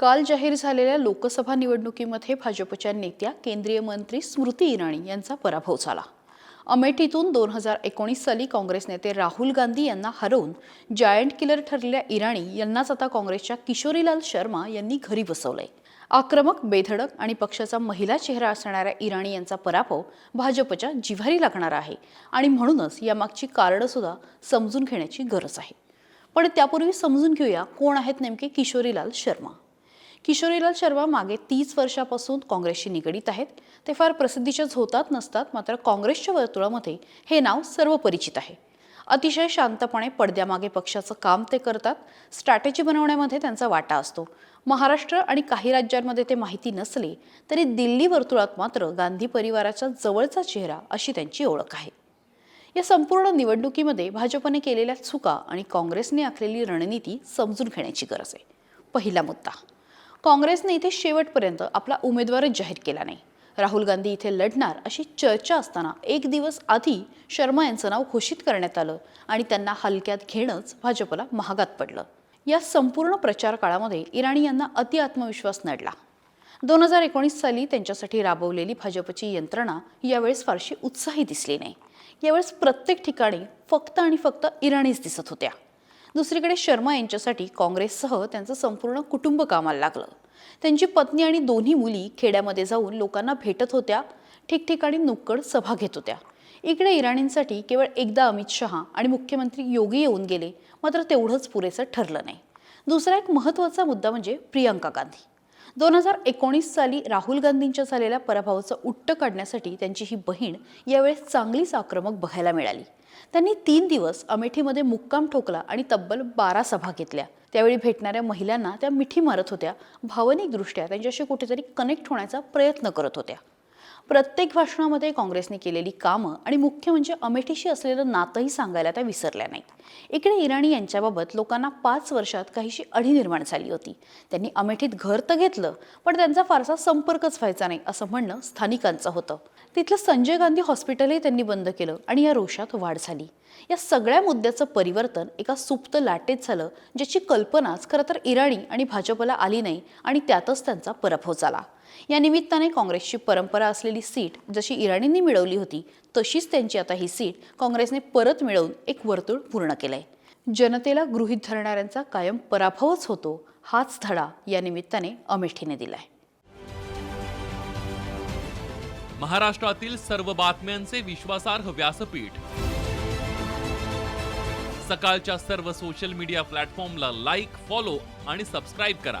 काल जाहीर झालेल्या लोकसभा निवडणुकीमध्ये भाजपच्या नेत्या केंद्रीय मंत्री स्मृती इराणी यांचा पराभव झाला. अमेठीतून दोन हजार एकोणीस साली काँग्रेस नेते राहुल गांधी यांना हरवून जायंट किलर ठरलेल्या इराणी यांनाच आता काँग्रेसच्या किशोरीलाल शर्मा यांनी घरी बसवलंय. आक्रमक बेधडक आणि पक्षाचा महिला चेहरा असणाऱ्या इराणी यांचा पराभव भाजपच्या जिव्हारी लागणार आहे आणि म्हणूनच यामागची कारणंसुद्धा समजून घेण्याची गरज आहे. पण त्यापूर्वी समजून घेऊया कोण आहेत नेमके किशोरीलाल शर्मा. किशोरीलाल शर्मा मागे तीस वर्षापासून काँग्रेसशी निगडीत आहेत. ते फार प्रसिद्धीच्याच झोतात नसतात मात्र काँग्रेसच्या वर्तुळामध्ये हे नाव सर्व परिचित आहे. अतिशय शांतपणे पडद्यामागे पक्षाचं काम ते करतात. स्ट्रॅटेजी बनवण्यामध्ये त्यांचा वाटा असतो. महाराष्ट्र आणि काही राज्यांमध्ये ते माहिती नसले तरी दिल्ली वर्तुळात मात्र गांधी परिवाराच्या जवळचा चेहरा अशी त्यांची ओळख आहे. या संपूर्ण निवडणुकीमध्ये भाजपने केलेल्या चुका आणि काँग्रेसने आखलेली रणनीती समजून घेण्याची गरज आहे. पहिला मुद्दा काँग्रेसने इथे शेवटपर्यंत आपला उमेदवारच जाहीर केला नाही. राहुल गांधी इथे लढणार अशी चर्चा असताना एक दिवस आधी शर्मा यांचं नाव घोषित करण्यात आलं आणि त्यांना हलक्यात घेणंच भाजपला महागात पडलं. या संपूर्ण प्रचार काळामध्ये इराणी यांना अति आत्मविश्वास नडला. दोन हजार एकोणीस साली त्यांच्यासाठी राबवलेली भाजपची यंत्रणा यावेळेस फारशी उत्साही दिसली नाही. यावेळेस प्रत्येक ठिकाणी फक्त आणि फक्त इराणीच दिसत होत्या. दुसरीकडे शर्मा यांच्यासाठी काँग्रेससह त्यांचं संपूर्ण कुटुंब कामाला लागलं. त्यांची पत्नी आणि दोन्ही मुली खेड्यामध्ये जाऊन लोकांना भेटत होत्या. ठिकठिकाणी नुक्कड सभा घेत होत्या. इकडे इराणींसाठी केवळ एकदा अमित शहा आणि मुख्यमंत्री योगी येऊन गेले मात्र तेवढंच पुरेसं ठरलं नाही. दुसरा एक महत्त्वाचा मुद्दा म्हणजे प्रियंका गांधी. दोन हजार एकोणीस साली राहुल गांधींच्या झालेल्या पराभवाचं उट्ट काढण्यासाठी त्यांची ही बहीण यावेळेस चांगलीच आक्रमक बघायला मिळाली. त्यांनी तीन दिवस अमेठीमध्ये मुक्काम ठोकला आणि तब्बल बारा सभा घेतल्या. त्यावेळी भेटणाऱ्या महिलांना त्या मिठी मारत होत्या. भावनिकदृष्ट्या त्यांच्याशी कुठेतरी कनेक्ट होण्याचा प्रयत्न करत होत्या. प्रत्येक भाषणामध्ये काँग्रेसने केलेली कामं आणि मुख्य म्हणजे अमेठीशी असलेलं नातंही सांगायला त्या विसरल्या नाहीत. इकडे इराणी यांच्याबाबत लोकांना पाच वर्षात काहीशी अढी निर्माण झाली होती. त्यांनी अमेठीत घर तर घेतलं पण त्यांचा फारसा संपर्कच व्हायचा नाही असं म्हणणं स्थानिकांचं होतं. तिथलं संजय गांधी हॉस्पिटलही त्यांनी बंद केलं आणि या रोषात वाढ झाली. या सगळ्या मुद्द्याचं परिवर्तन एका सुप्त लाटेत झालं ज्याची कल्पनाच खरं तर इराणी आणि भाजपला आली नाही आणि त्यातच त्यांचा पराभव झाला. या निमित्ताने काँग्रेसची परंपरा असलेली सीट जशी इराणींनी मिळवली होती तशीच त्यांची आता ही सीट काँग्रेसने परत मिळवून एक वर्तुळ पूर्ण केलंय. जनतेला गृहीत धरणाऱ्यांचा कायम पराभवच होतो हाच धडा या निमित्ताने अमेठीने दिलाय. महाराष्ट्रातील सर्व बातम्यांचे विश्वासार्ह व्यासपीठ. सकाळच्या सर्व सोशल मीडिया प्लॅटफॉर्मला लाईक फॉलो आणि सबस्क्राईब करा.